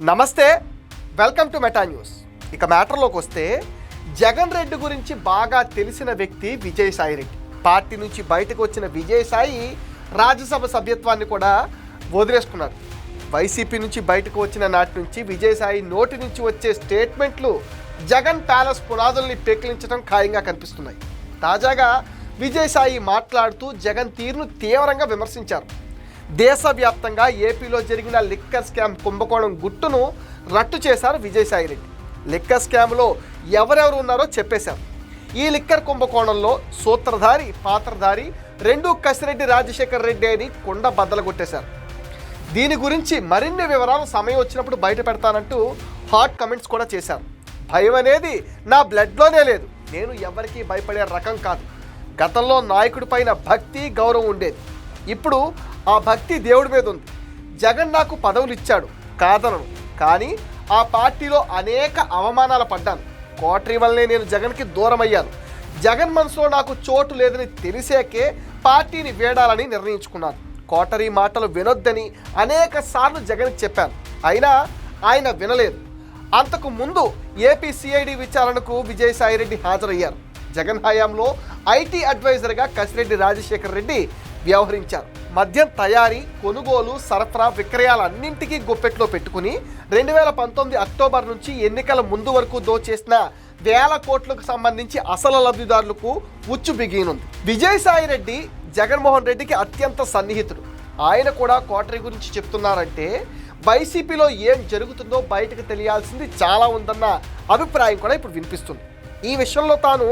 నమస్తే welcome to meta news. ఇక మ్యాటర్లోకి వస్తే జగన్ రెడ్డి గురించి బాగా తెలిసిన వ్యక్తి విజయసాయి రెడ్డి. పార్టీ నుంచి బయటకు వచ్చిన విజయసాయి రాజ్యసభ సభ్యత్వాన్ని కూడా వదిలేసుకున్నారు. వైసీపీ నుంచి బయటకు వచ్చిన నాటి నుంచి విజయసాయి నోటి నుంచి వచ్చే స్టేట్మెంట్లు జగన్ ప్యాలెస్ పునాదుల్ని పెకిలించడం ఖాయంగా కనిపిస్తున్నాయి. తాజాగా విజయసాయి మాట్లాడుతూ జగన్ తీరును తీవ్రంగా విమర్శించారు. దేశవ్యాప్తంగా ఏపీలో జరిగిన లిక్కర్ స్కామ్ కుంభకోణం గుట్టును రట్టు చేశారు విజయసాయి రెడ్డి లిక్కర్ స్కామ్లో ఎవరెవరు ఉన్నారో చెప్పేశారు. ఈ లిక్కర్ కుంభకోణంలో సూత్రధారి పాత్రధారి రెండు కసిరెడ్డి రాజశేఖర్ రెడ్డి అని కొండ బద్దలు కొట్టేశారు. దీని గురించి మరిన్ని వివరాలు సమయం వచ్చినప్పుడు బయట పెడతానంటూ హాట్ కమెంట్స్ కూడా చేశారు. భయం అనేది నా బ్లడ్లోనే లేదు. నేను ఎవరికీ భయపడే రకం కాదు. గతంలో నాయకుడి పైన భక్తి గౌరవం ఉండేది. ఇప్పుడు ఆ భక్తి దేవుడి మీద ఉంది. జగన్ నాకు పదవులు ఇచ్చాడు కాదనను. కానీ ఆ పార్టీలో అనేక అవమానాలు పడ్డాను. కోటరీ వల్లనే నేను జగన్కి దూరం అయ్యాను జగన్ మనసులో నాకు చోటు లేదని తెలిసాకే పార్టీని వేడాలని నిర్ణయించుకున్నాను. కోటరీ మాటలు వినొద్దని అనేక సార్లు జగన్కి చెప్పాను. అయినా ఆయన వినలేదు. అంతకు ముందు ఏపీ సిఐడి విచారణకు విజయసాయిరెడ్డి హాజరయ్యారు. జగన్ హయాంలో ఐటీ అడ్వైజర్గా కసిరెడ్డి రాజశేఖర్ రెడ్డి వ్యవహరించారు. మద్యం తయారీ కొనుగోలు సరఫరా విక్రయాలన్నింటికీ గుప్పెట్లో పెట్టుకుని రెండు వేల పంతొమ్మిది అక్టోబర్ నుంచి ఎన్నికల ముందు వరకు దోచేసిన వేల కోట్లకు సంబంధించి అసలు లబ్ధిదారులకు ఉచ్చు బిగినుంది. విజయసాయి రెడ్డి జగన్మోహన్ రెడ్డికి అత్యంత సన్నిహితుడు. ఆయన కూడా కోటరీ గురించి చెప్తున్నారంటే వైసీపీలో ఏం జరుగుతుందో బయటకు తెలియాల్సింది చాలా ఉందన్న అభిప్రాయం కూడా ఇప్పుడు వినిపిస్తుంది. ఈ విషయంలో తాను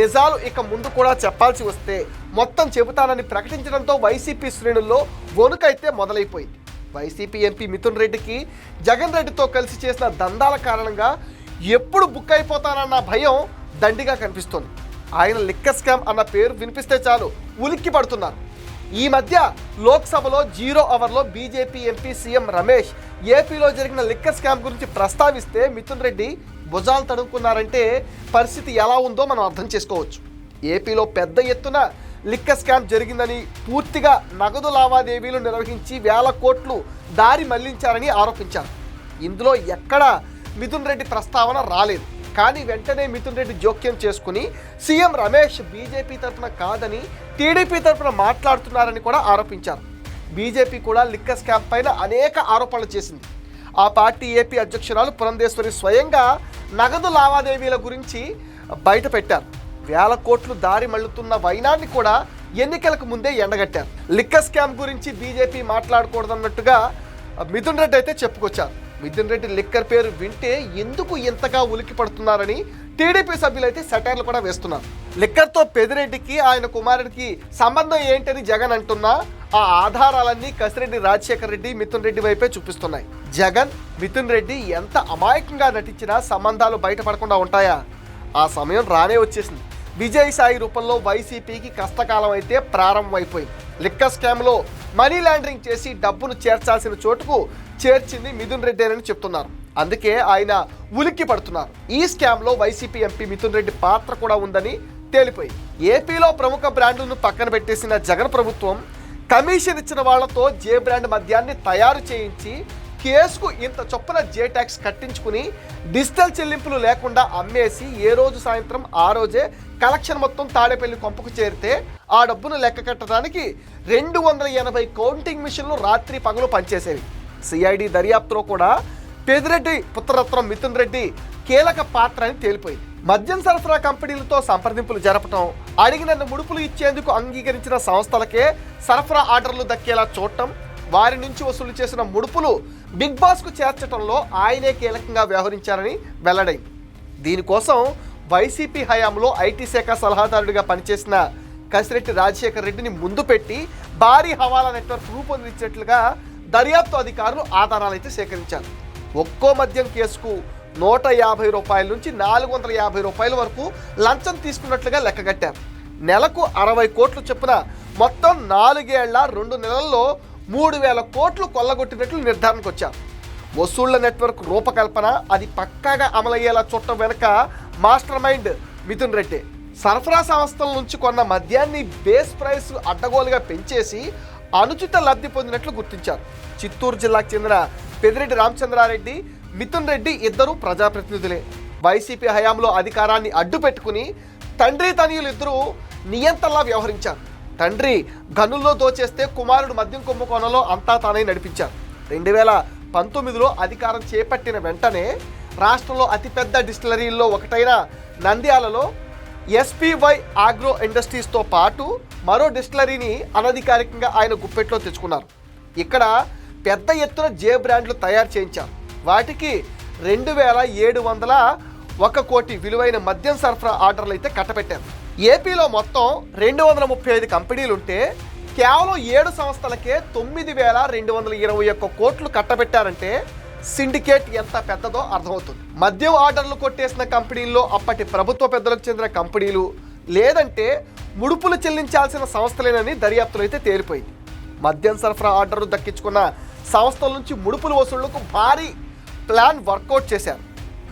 నిజాలు ఇక ముందు కూడా చెప్పాల్సి వస్తే మొత్తం చెబుతానని ప్రకటించడంతో వైసీపీ శ్రేణుల్లో వణుకైతే మొదలైపోయింది. వైసీపీ ఎంపీ మిథున్ రెడ్డికి జగన్ రెడ్డితో కలిసి చేసిన దందాల కారణంగా ఎప్పుడు బుక్ అయిపోతానన్న భయం దండిగా కనిపిస్తోంది. ఆయన లిక్క స్కామ్ అన్న పేరు వినిపిస్తే చాలు ఉలిక్కి పడుతున్నారు. ఈ మధ్య లోక్సభలో జీరో అవర్లో బీజేపీ ఎంపీ సీఎం రమేష్ ఏపీలో జరిగిన లిక్క స్కామ్ గురించి ప్రస్తావిస్తే మిథున్ రెడ్డి భుజాలు తడుముకున్నారంటే పరిస్థితి ఎలా ఉందో మనం అర్థం చేసుకోవచ్చు. ఏపీలో పెద్ద ఎత్తున లిక్క స్కామ్ జరిగిందని పూర్తిగా నగదు లావాదేవీలు నిర్వహించి వేల కోట్లు దారి మళ్ళించారని ఆరోపించారు. ఇందులో ఎక్కడా మిథున్ రెడ్డి ప్రస్తావన రాలేదు. కానీ వెంటనే మిథున్ రెడ్డి జోక్యం చేసుకుని సీఎం రమేష్ బీజేపీ తరఫున కాదని టీడీపీ తరఫున మాట్లాడుతున్నారని కూడా ఆరోపించారు. బీజేపీ కూడా లిక్క స్కామ్ పైన అనేక ఆరోపణలు చేసింది. ఆ పార్టీ ఏపీ అధ్యక్షురాలు పురంధేశ్వరి స్వయంగా నగదు లావాదేవీల గురించి బయట పెట్టారు వేల కోట్లు దారి మళ్ళుతున్న వైనాన్ని కూడా ఎన్నికలకు ముందే ఎండగట్టారు. లిక్క స్కామ్ గురించి బీజేపీ మాట్లాడకూడదన్నట్టుగా మిథున్ రెడ్డి అయితే చెప్పుకొచ్చారు. మిథున్ రెడ్డి లిక్కర్ పేరు వింటే ఎందుకు ఇంతగా ఉలికి పడుతున్నారని టీడీపీ సభ్యులు అయితే సెటైర్లు కూడా వేస్తున్నారు. లిక్కర్తో పెదిరెడ్డికి ఆయన కుమారుడికి సంబంధం ఏంటని జగన్ అంటున్నా ఆ ఆధారాలన్నీ కసిరెడ్డి రాజశేఖర్ రెడ్డి మిథున్ రెడ్డి వైపే చూపిస్తున్నాయి. జగన్ మిథున్ రెడ్డి ఎంత అమాయకంగా నటించినా సంబంధాలు బయటపడకుండా ఉంటాయా? ఆ సమయం రానే వచ్చేసింది. విజయసాయి రూపంలో వైసీపీకి కష్టకాలం అయితే ప్రారంభమైపోయింది. లిక్కర్ స్కామ్లో మనీ లాండరింగ్ చేసి డబ్బును చేర్చాల్సిన చోటుకు చేర్చింది మిథున్ రెడ్డి అని చెప్తున్నారు. అందుకే ఆయన ఉలిక్కి పడుతున్నారు. ఈ స్కామ్లో వైసీపీ ఎంపీ మిథున్ రెడ్డి పాత్ర కూడా ఉందని తేలిపోయింది. ఏపీలో ప్రముఖ బ్రాండ్లను పక్కన పెట్టేసిన జగన్ ప్రభుత్వం కమిషన్ ఇచ్చిన వాళ్ళతో జే బ్రాండ్ మద్యాన్ని తయారు చేయించి కేసుకు ఇంత చొప్పున జే ట్యాక్స్ కట్టించుకుని డిజిటల్ చెల్లింపులు లేకుండా అమ్మేసి ఏ రోజు సాయంత్రం ఆ రోజే కలెక్షన్ మొత్తం తాడేపల్లి కొంపకు చేరితే ఆ డబ్బును లెక్క కట్టడానికి రెండు వందల ఎనభై కౌంటింగ్ మిషన్లు రాత్రి పగలు పనిచేసేవి. సిఐడి దర్యాప్తులో కూడా పెదిరెడ్డి పుత్రరత్నం మిథున్ రెడ్డి కీలక పాత్ర అని తేలిపోయింది. మద్యం సరఫరా కంపెనీలతో సంప్రదింపులు జరపటం అడిగిన ముడుపులు ఇచ్చేందుకు అంగీకరించిన సంస్థలకే సరఫరా ఆర్డర్లు దక్కేలా చూడటం వారి నుంచి వసూలు చేసిన ముడుపులు బిగ్ బాస్కు చేర్చడంలో ఆయనే కీలకంగా వ్యవహరించారని వెల్లడైంది. దీనికోసం వైసీపీ హయాంలో ఐటీ శాఖ సలహాదారుడిగా పనిచేసిన కసిరెడ్డి రాజశేఖర్ రెడ్డిని ముందు పెట్టి భారీ హవాలా నెట్వర్క్ రూపొందించినట్లుగా దర్యాప్తు అధికారులు ఆధారాలు అయితే సేకరించారు. ఒక్కో మద్యం కేసుకు నూట యాభై రూపాయల నుంచి నాలుగు వందల యాభై రూపాయల వరకు లంచం తీసుకున్నట్లుగా లెక్కగట్టారు నెలకు అరవై కోట్లు చొప్పున మొత్తం నాలుగేళ్ళ రెండు నెలల్లో మూడు వేల కోట్లు కొల్లగొట్టినట్లు నిర్ధారణకు వచ్చారు వసూళ్ళ నెట్వర్క్ రూపకల్పన అది పక్కాగా అమలయ్యేలా చుట్టం వెనుక మాస్టర్ మైండ్ మిథున్ రెడ్డి సరఫరా సంస్థల నుంచి కొన్న మద్యాన్ని బేస్ ప్రైస్ అడ్డగోలుగా పెంచేసి అనుచిత లబ్ధి పొందినట్లు గుర్తించారు. చిత్తూరు జిల్లాకు చెందిన పెదిరెడ్డి రామచంద్రారెడ్డి మిథున్ రెడ్డి ఇద్దరు ప్రజాప్రతినిధులే. వైసీపీ హయాంలో అధికారాన్ని అడ్డుపెట్టుకుని తండ్రి తనయులు ఇద్దరు నియంత్రణలా వ్యవహరించారు. తండ్రి గనుల్లో దోచేస్తే కుమారుడు మద్యం కుంభకోణంలో అంతా తానే నడిపించారు. రెండు వేల పంతొమ్మిదిలో అధికారం చేపట్టిన వెంటనే రాష్ట్రంలో అతిపెద్ద డిస్టిలరీల్లో ఒకటైన నంద్యాలలో ఎస్పీవై ఆగ్రో ఇండస్ట్రీస్తో పాటు మరో డిస్టిలరీని అనధికారికంగా ఆయన గుప్పెట్లో తెచ్చుకున్నారు. ఇక్కడ పెద్ద ఎత్తున జే బ్రాండ్లు తయారు చేయించారు వాటికి రెండు వేల ఏడు వందల ఒక కోటి విలువైన మద్యం సరఫరా ఆర్డర్లు అయితే కట్టబెట్టారు ఏపీలో మొత్తం రెండు వందల ముప్పై ఐదు కంపెనీలుంటే కేవలం ఏడు సంస్థలకే తొమ్మిది వేల రెండు వందల ఇరవై ఒక్క కోట్లు కట్టబెట్టారంటే సిండికేట్ ఎంత పెద్దదో అర్థమవుతుంది. మద్యం ఆర్డర్లు కొట్టేసిన కంపెనీల్లో అప్పటి ప్రభుత్వ పెద్దలకు చెందిన కంపెనీలు లేదంటే ముడుపులు చెల్లించాల్సిన సంస్థలేనని దర్యాప్తులు అయితే తేలిపోయింది. మద్యం సరఫరా ఆర్డర్లు దక్కించుకున్న సంస్థల నుంచి ముడుపుల వసూళ్ళకు భారీ ప్లాన్ వర్కౌట్ చేశారు.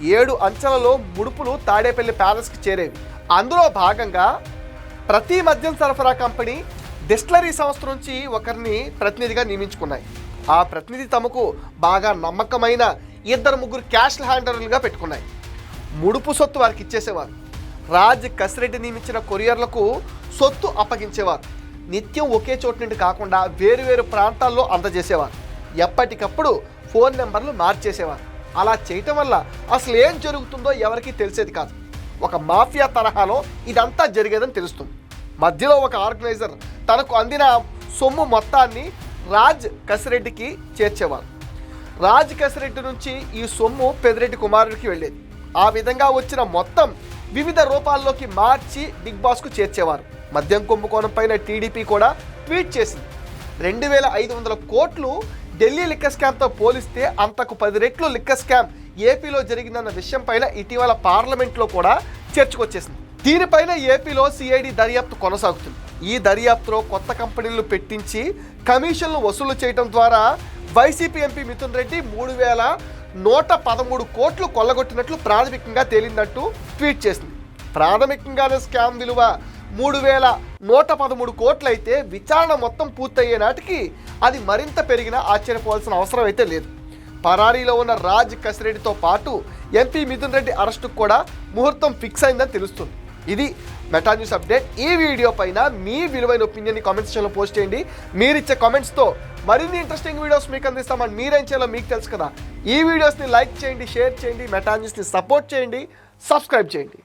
ఏడు అంచెలలో ముడుపులు తాడేపల్లి ప్యాలెస్కి చేరేవి. అందులో భాగంగా ప్రతి మద్యం సరఫరా కంపెనీ డిస్టిలరీ సంస్థ నుంచి ఒకరిని ప్రతినిధిగా నియమించుకున్నాయి. ఆ ప్రతినిధి తమకు బాగా నమ్మకమైన ఇద్దరు ముగ్గురు క్యాష్ హ్యాండర్లుగా పెట్టుకున్నాయి. ముడుపు సొత్తు వారికి ఇచ్చేసేవారు. రాజ్ కసిరెడ్డి నియమించిన కొరియర్లకు సొత్తు అప్పగించేవారు. నిత్యం ఒకే చోటు నుండి కాకుండా వేరు వేరు ప్రాంతాల్లో అందజేసేవారు. ఎప్పటికప్పుడు ఫోన్ నెంబర్లు మార్చేసేవారు. అలా చేయటం వల్ల అసలు ఏం జరుగుతుందో ఎవరికీ తెలిసేది కాదు. ఒక మాఫియా తరహాలో ఇదంతా జరిగేదని తెలుస్తుంది. మధ్యలో ఒక ఆర్గనైజర్ తనకు అందిన సొమ్ము మొత్తాన్ని రాజ్ కసిరెడ్డికి చేర్చేవారు. రాజ్ కసిరెడ్డి నుంచి ఈ సొమ్ము పెదిరెడ్డి కుమారుడికి వెళ్ళేది. ఆ విధంగా వచ్చిన మొత్తం వివిధ రూపాల్లోకి మార్చి బిగ్ బాస్కు చేర్చేవారు. మద్యం కుంభకోణం పైన టీడీపీ కూడా ట్వీట్ చేసింది. రెండు వేల ఐదు వందల కోట్లు ఢిల్లీ లిక్కర్ స్కామ్తో పోలిస్తే అంతకు పది రెట్లు లిక్కర్ స్కామ్ ఏపీలో జరిగిందన్న విషయం పైన ఇటీవల పార్లమెంట్లో కూడా చర్చకొచ్చేసింది. దీనిపైన ఏపీలో సిఐడి దర్యాప్తు కొనసాగుతుంది. ఈ దర్యాప్తులో కొత్త కంపెనీలు పెట్టించి కమిషన్లు వసూలు చేయడం ద్వారా వైసీపీ ఎంపీ మిథున్ రెడ్డి మూడు వేల నూట పదమూడు కోట్లు కొల్లగొట్టినట్లు ప్రాథమికంగా తేలిందంటూ ట్వీట్ చేసింది. ప్రాథమికంగానే స్కామ్ విలువ మూడు వేల నూట పదమూడు కోట్లయితే విచారణ మొత్తం పూర్తయ్యే నాటికి అది మరింత పెరిగినా ఆశ్చర్యపోవాల్సిన అవసరం అయితే లేదు. పరారీలో ఉన్న రాజ్ కసిరెడ్డితో పాటు ఎంపీ మిథున్ రెడ్డి అరెస్టుకు కూడా ముహూర్తం ఫిక్స్ అయిందని తెలుస్తుంది. ఇది మెటా న్యూస్ అప్డేట్. ఈ వీడియో పైన మీ విలువైన ఒపీనియన్ కామెంట్ సెక్షన్లో పోస్ట్ చేయండి. మీరు ఇచ్చే కామెంట్స్తో మరిన్ని ఇంట్రెస్టింగ్ వీడియోస్ మీకు అందిస్తామని మీరేం చేయాలో మీకు తెలుసు కదా. ఈ వీడియోస్ని లైక్ చేయండి షేర్ చేయండి మెటా న్యూస్ని సపోర్ట్ చేయండి సబ్స్క్రైబ్ చేయండి.